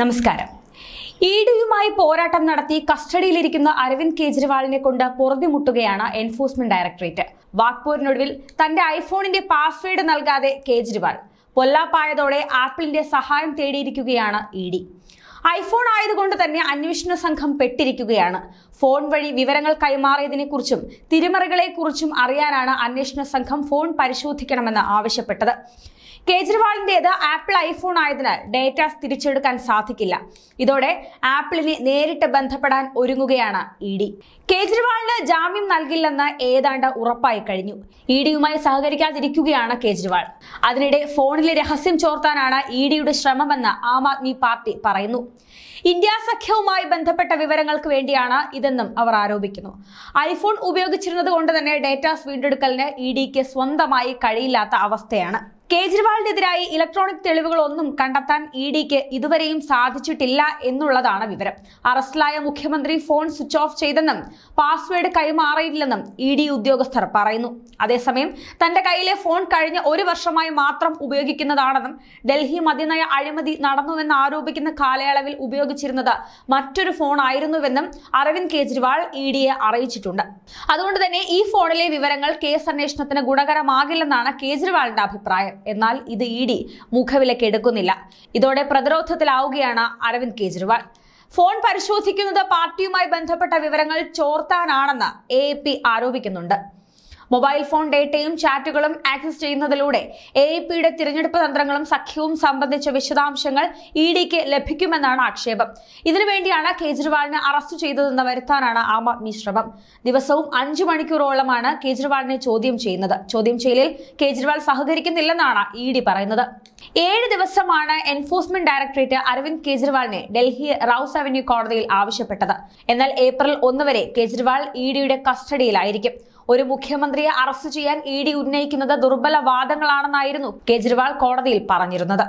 നമസ്കാരം. ഇ ഡിയുമായി പോരാട്ടം നടത്തി കസ്റ്റഡിയിലിരിക്കുന്ന അരവിന്ദ് കെജ്രിവാളിനെ കൊണ്ട് പൊറുതിമുട്ടുകയാണ് എൻഫോഴ്സ്മെന്റ് ഡയറക്ടറേറ്റ്. വാക്പോരിനൊടുവിൽ തന്റെ ഐഫോണിന്റെ പാസ്വേഡ് നൽകാതെ കേജ്രിവാൾ. പൊല്ലാപ്പായതോടെ ആപ്പിളിന്റെ സഹായം തേടിയിരിക്കുകയാണ് ഇ ഡി. ഐഫോൺ ആയതുകൊണ്ട് തന്നെ അന്വേഷണ സംഘം പെട്ടിരിക്കുകയാണ്. ഫോൺ വഴി വിവരങ്ങൾ കൈമാറിയതിനെക്കുറിച്ചും തിരിമറികളെക്കുറിച്ചും അറിയാനാണ് അന്വേഷണ സംഘം ഫോൺ പരിശോധിക്കണമെന്ന് ആവശ്യപ്പെട്ടത്. കേജ്രിവാളിന്റേത് ആപ്പിൾ ഐഫോൺ ആയതിനാൽ ഡേറ്റ തിരിച്ചെടുക്കാൻ സാധിക്കില്ല. ഇതോടെ ആപ്പിളിനെ നേരിട്ട് ബന്ധപ്പെടാൻ ഒരുങ്ങുകയാണ് ഇ ഡി. കേജ്രിവാളിന് ജാമ്യം നൽകില്ലെന്ന് ഏതാണ്ട് ഉറപ്പായി കഴിഞ്ഞു. ഇ ഡിയുമായി സഹകരിക്കാതിരിക്കുകയാണ് കേജ്രിവാൾ. അതിനിടെ ഫോണിലെ രഹസ്യം ചോർത്താനാണ് ഇ ഡിയുടെ ശ്രമമെന്ന് ആം ആദ്മി പാർട്ടി പറയുന്നു. ഇന്ത്യ സഖ്യവുമായി ബന്ധപ്പെട്ട വിവരങ്ങൾക്ക് വേണ്ടിയാണ് ഇതെന്നും അവർ ആരോപിക്കുന്നു. ഐഫോൺ ഉപയോഗിച്ചിരുന്നത് കൊണ്ട് തന്നെ ഡേറ്റാസ് വീണ്ടെടുക്കലിന് ഇ ഡിക്ക് സ്വന്തമായി കഴിയില്ലാത്ത അവസ്ഥയാണ്. കേജ്രിവാളിനെതിരായി ഇലക്ട്രോണിക് തെളിവുകളൊന്നും കണ്ടെത്താൻ ഇ ഡിക്ക് ഇതുവരെയും സാധിച്ചിട്ടില്ല എന്നുള്ളതാണ് വിവരം. അറസ്റ്റിലായ മുഖ്യമന്ത്രി ഫോൺ സ്വിച്ച് ഓഫ് ചെയ്തെന്നും പാസ്വേഡ് കൈമാറിയില്ലെന്നും ഇ ഡി ഉദ്യോഗസ്ഥർ പറയുന്നു. അതേസമയം തന്റെ കയ്യിലെ ഫോൺ കഴിഞ്ഞ ഒരു വർഷമായി മാത്രം ഉപയോഗിക്കുന്നതാണെന്നും ഡൽഹി മദ്യനയ അഴിമതി നടന്നുവെന്ന് ആരോപിക്കുന്ന കാലയളവിൽ ഉപയോഗിച്ചിരുന്നത്. മറ്റൊരു ഫോൺ ആയിരുന്നുവെന്നും അരവിന്ദ് കെജ്രിവാൾ ഇ ഡിയെ അറിയിച്ചിട്ടുണ്ട്. അതുകൊണ്ട് തന്നെ ഈ ഫോണിലെ വിവരങ്ങൾ കേസ് അന്വേഷണത്തിന് ഗുണകരമാകില്ലെന്നാണ് കേജ്രിവാളിന്റെ അഭിപ്രായം. എന്നാൽ ഇത് ഇ ഡി മുഖവിലക്ക് എടുക്കുന്നില്ല. ഇതോടെ പ്രതിരോധത്തിലാവുകയാണ് അരവിന്ദ് കെജ്രിവാൾ. ഫോൺ പരിശോധിക്കുന്നത് പാർട്ടിയുമായി ബന്ധപ്പെട്ട വിവരങ്ങൾ ചോർത്താനാണെന്ന് എ ആരോപിക്കുന്നുണ്ട്. മൊബൈൽ ഫോൺ ഡേറ്റയും ചാറ്റുകളും ആക്സസ് ചെയ്യുന്നതിലൂടെ എ പിയുടെ തിരഞ്ഞെടുപ്പ് തന്ത്രങ്ങളും സഖ്യവും സംബന്ധിച്ച വിശദാംശങ്ങൾ ഇ ഡിക്ക് ലഭിക്കുമെന്നാണ് ആക്ഷേപം. ഇതിനുവേണ്ടിയാണ് കേജ്രിവാളിനെ അറസ്റ്റ് ചെയ്തതെന്ന് വരുത്താനാണ് ആം ആദ്മി ശ്രമം. ദിവസവും അഞ്ചു മണിക്കൂറോളമാണ് കേജ്രിവാളിനെ ചോദ്യം ചെയ്യുന്നത്. ചോദ്യം ചെയ്യലിൽ കേജ്രിവാൾ സഹകരിക്കുന്നില്ലെന്നാണ് ഇ ഡി പറയുന്നത്. ഏഴ് ദിവസമാണ് എൻഫോഴ്സ്മെന്റ് ഡയറക്ടറേറ്റ് അരവിന്ദ് കേജ്രിവാളിനെ ഡൽഹി റൌസ് അവന്യൂ കോടതിയിൽ ആവശ്യപ്പെട്ടത്. എന്നാൽ ഏപ്രിൽ ഒന്ന് വരെ കേജ്രിവാൾ ഇ ഡിയുടെ കസ്റ്റഡിയിലായിരിക്കും. ഒരു മുഖ്യമന്ത്രിയെ അറസ്റ്റ് ചെയ്യാൻ ഇ ഡി ഉന്നയിക്കുന്നത് ദുർബല വാദങ്ങളാണെന്നായിരുന്നു കേജ്രിവാൾ കോടതിയിൽ പറഞ്ഞിരുന്നത്.